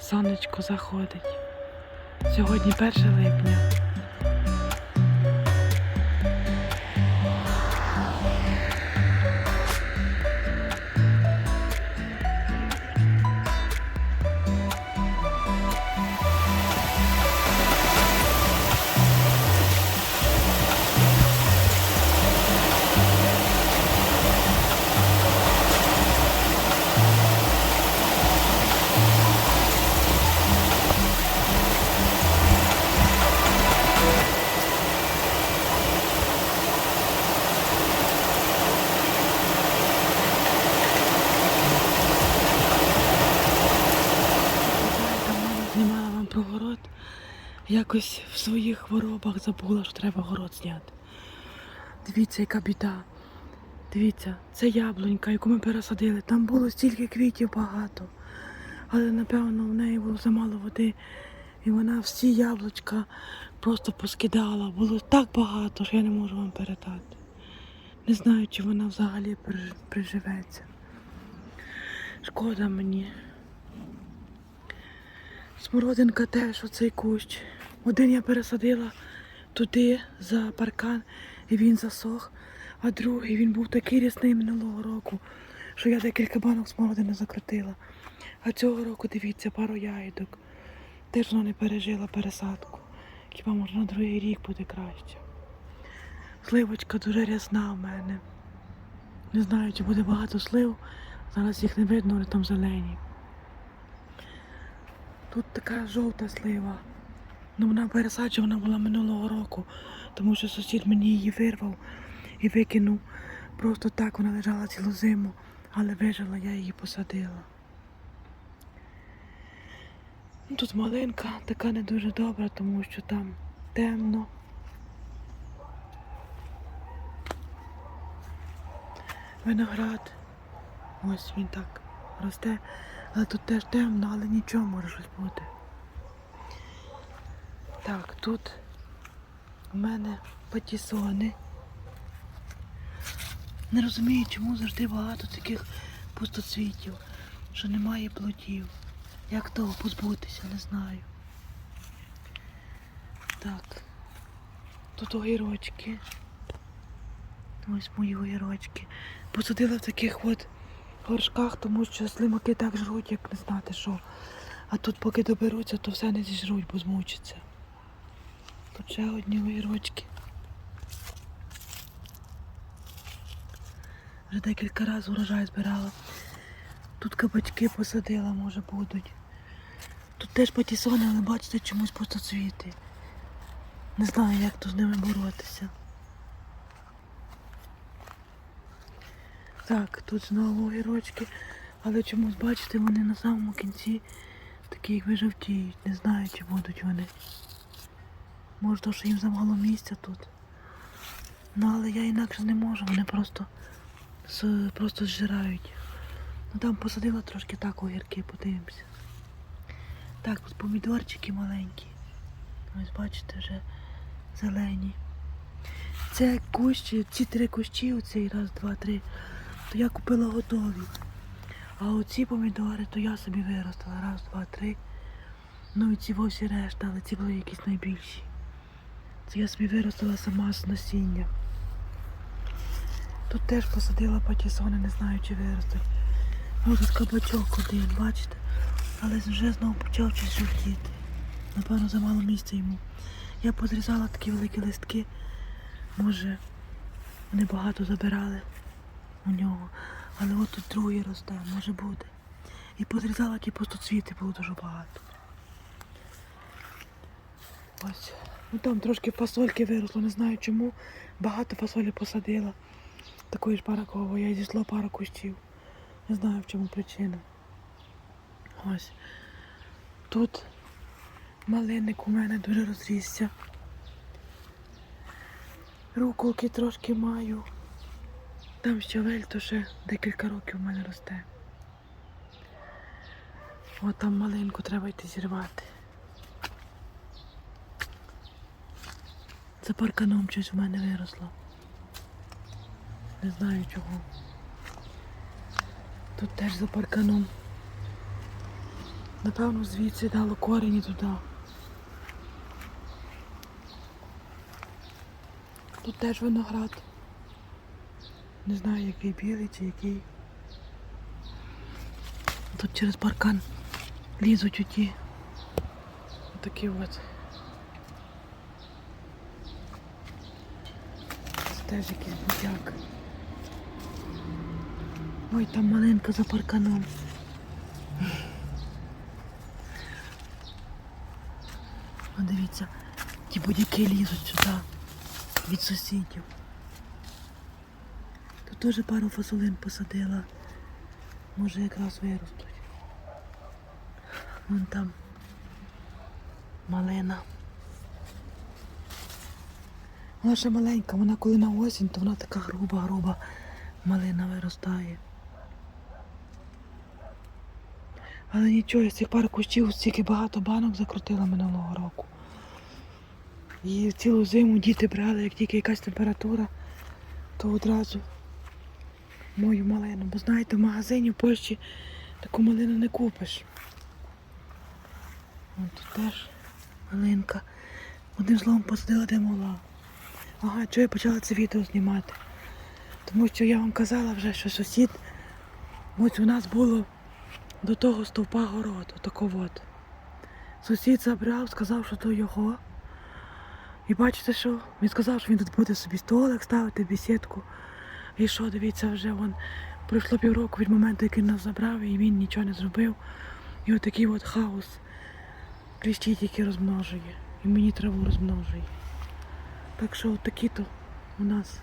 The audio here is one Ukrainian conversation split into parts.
Сонечко заходить. Сьогодні 1 липня. Якось в своїх хворобах забула, що треба город зняти. Дивіться, яка біда. Дивіться, це яблунька, яку ми пересадили. Там було стільки квітів багато. Але напевно в неї було замало води. І вона всі яблучка просто поскидала. Було так багато, що я не можу вам передати. Не знаю, чи вона взагалі приживеться. Шкода мені. Смородинка теж оцей кущ. Один я пересадила туди за паркан, і він засох, а другий він був такий рясний минулого року, що я декілька банок смородини закрутила. А цього року, дивіться, пару ягідок. Теж вона не пережила пересадку. Хіба може на другий рік буде краще. Сливочка дуже рясна в мене. Не знаю, чи буде багато слив. Зараз їх не видно, вони там зелені. Тут така жовта слива. Ну вона пересаджена була минулого року, тому що сусід мені її вирвав і викинув. Просто так вона лежала цілу зиму, але вижила, я її посадила. Ну, Тут малинка така не дуже добра, тому що там темно. Виноград. Ось він так росте. Але тут теж темно, але нічого може бути. Так, тут у мене патісони. Не розумію, чому завжди багато таких пустоцвітів, що немає плодів. Як того позбутися, не знаю. Так. Тут огірочки. Ось мої огірочки. Посадила в таких от горшках, тому що слимаки так жруть, як не знати що. А тут поки доберуться, то все не зіжруть, бо змучаться. Тут ще одні огірочки. Вже декілька разів урожай збирала. Тут кабачки посадила, може будуть. Тут теж патісони, але бачите, чомусь пустоцвіти. Не знаю, як тут з ними боротися. Так, тут знову огірочки, але чомусь, бачите, вони на самому кінці такі якби жовтіють. Не знаю, чи будуть вони. Може, то, що їм замало місця тут. Ну, але я інакше не можу, вони просто, просто зжирають. Ну там посадила трошки так огірки, подивимося. Так, тут помідорчики маленькі. Ось бачите, вже зелені. Це кущі, ці три кущі, оцей раз, два, три, то я купила готові. А оці помідори, то я собі виростила. Раз, два, три. Ну і ці вовсі решта, але ці були якісь найбільші. Я собі виростила сама з насіння. Тут теж посадила патісони, не знаю, чи виростуть. Ось тут кабачок один, бачите? Але вже знову почав щось жовтіти. Напевно, замало місця йому. Я позрізала такі великі листки. Може, вони багато забирали у нього. Але от тут другий росте, може буде. І позрізала ті пустоцвіти, було дуже багато. Ось. Ну там трошки фасольки виросло, не знаю чому. Багато фасолі посадила. Такої ж паракової, я зійшло пару кущів. Не знаю в чому причина. Ось. Тут малинник у мене дуже розрісся. Руколки трошки маю. Там щавель, то ще декілька років у мене росте. От там малинку треба йти зірвати. За парканом щось у мене виросло. Не знаю чого. Тут теж за парканом. Напевно, звідси дало корені туди. Тут теж виноград. Не знаю, який білий чи який. Тут через паркан лізуть оті. Отакі от. Теж якийсь будяк. Ой, там маленька за парканом. О, дивіться, ті будяки лізуть сюди від сусідів. Тут теж пару фасолин посадила. Може якраз виростуть. Вон там малина. Вона ще маленька, вона коли на осінь, то вона така груба-груба малина виростає. Але нічого, я з цих пар кущів стільки багато банок закрутила минулого року. І цілу зиму діти брали, як тільки якась температура, то одразу мою малину. Бо знаєте, в магазині в Польщі таку малину не купиш. Вон тут теж малинка. Одним словом посадила, де могла. Ага, чого я почала це відео знімати? Тому що я вам казала вже, що сусід, ось у нас було до того стовпа город, отако от. Сусід забрав, сказав, що то його. І бачите, що? Він сказав, що він тут буде собі столик ставити, бесідку. І що, дивіться, вже вон пройшло півроку від моменту, як він нас забрав, і він нічого не зробив. І отакий от хаос кліщі тільки розмножує. І мені траву розмножує. Так що такі-то у нас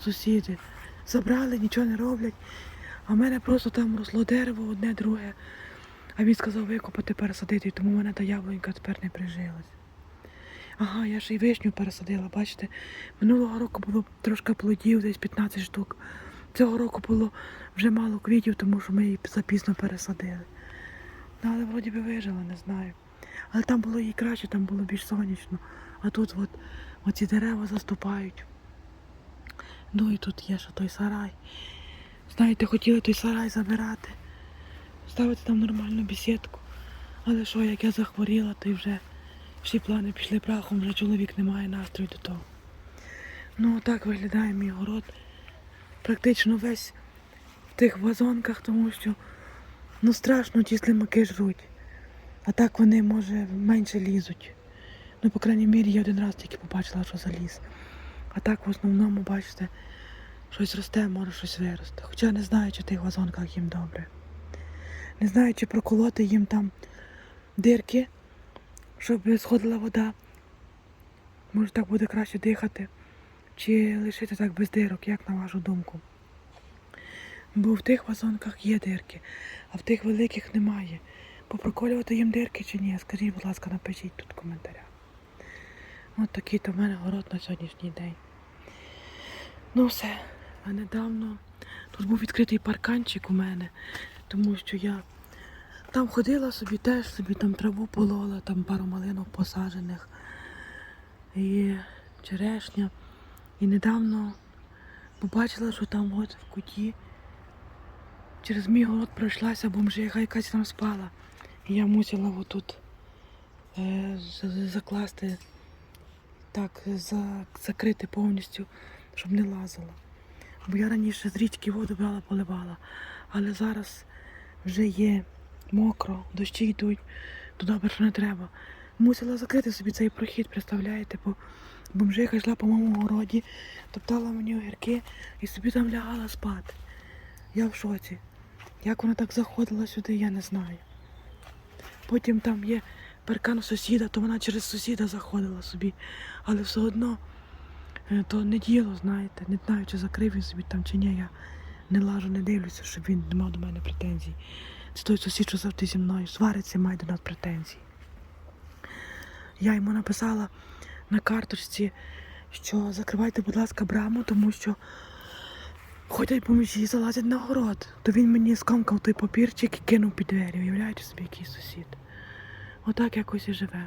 сусіди. Забрали, нічого не роблять. А в мене просто там росло дерево, одне, друге. А він сказав викопати, пересадити, тому в мене та яблунька тепер не прижилась. Ага, я ще й вишню пересадила, бачите. Минулого року було трошки плодів, десь 15 штук. Цього року було вже мало квітів, тому що ми її запізно пересадили. Ну, але вроді би вижила, не знаю. Але там було їй краще, там було більш сонячно. А тут от, оці дерева заступають. Ну і тут є ще той сарай. Знаєте, хотіли той сарай забирати, ставити там нормальну бесідку. Але що, як я захворіла, то й вже всі плани пішли прахом, вже чоловік не має настрою до того. Ну, так виглядає мій город. Практично весь в тих вазонках, тому що ну страшно ті слимаки жруть. А так вони, може, менше лізуть. Ну, по крайній мірі, я один раз тільки побачила, що заліз. А так в основному, бачите, щось росте, може щось виросте. Хоча не знаю, чи в тих вазонках їм добре. Не знаю, чи проколоти їм там дирки, щоб сходила вода. Може так буде краще дихати. Чи лишити так без дирок, як на вашу думку? Бо в тих вазонках є дирки, а в тих великих немає. Попроколювати їм дирки чи ні? Скажіть, будь ласка, напишіть тут в коментарях. От такий то в мене город на сьогоднішній день. Ну все, а недавно тут був відкритий парканчик у мене, тому що я там ходила собі, теж собі там траву полола, там пару малинок посаджених і черешня. І недавно побачила, що там от в куті через мій город пройшлася бомжиха, якась там спала. Я мусила отут е, закласти, так, закрити повністю, щоб не лазила. Бо я раніше з річки воду брала, поливала, але зараз вже є мокро, дощі йдуть, добре, що не треба. Мусила закрити собі цей прохід, представляєте, бо бомжиха йшла по моєму городі, топтала мені огірки і собі там лягала спати. Я в шоці. Як вона так заходила сюди, я не знаю. Потім там є паркан сусіда, то вона через сусіда заходила собі. Але все одно е, то не діло, знаєте. Не знаю, чи закрив він собі там чи ні. Я не лажу, не дивлюся, щоб він не мав до мене претензій. Це той сусід, що завжди зі мною свариться, має до нас претензії. Я йому написала на карточці, що закривайте, будь ласка, браму, тому що ходять бомжі і залазять на город. То він мені скомкав той папірчик і кинув під двері. Уявляєте собі, який сусід. Отак якось і живемо.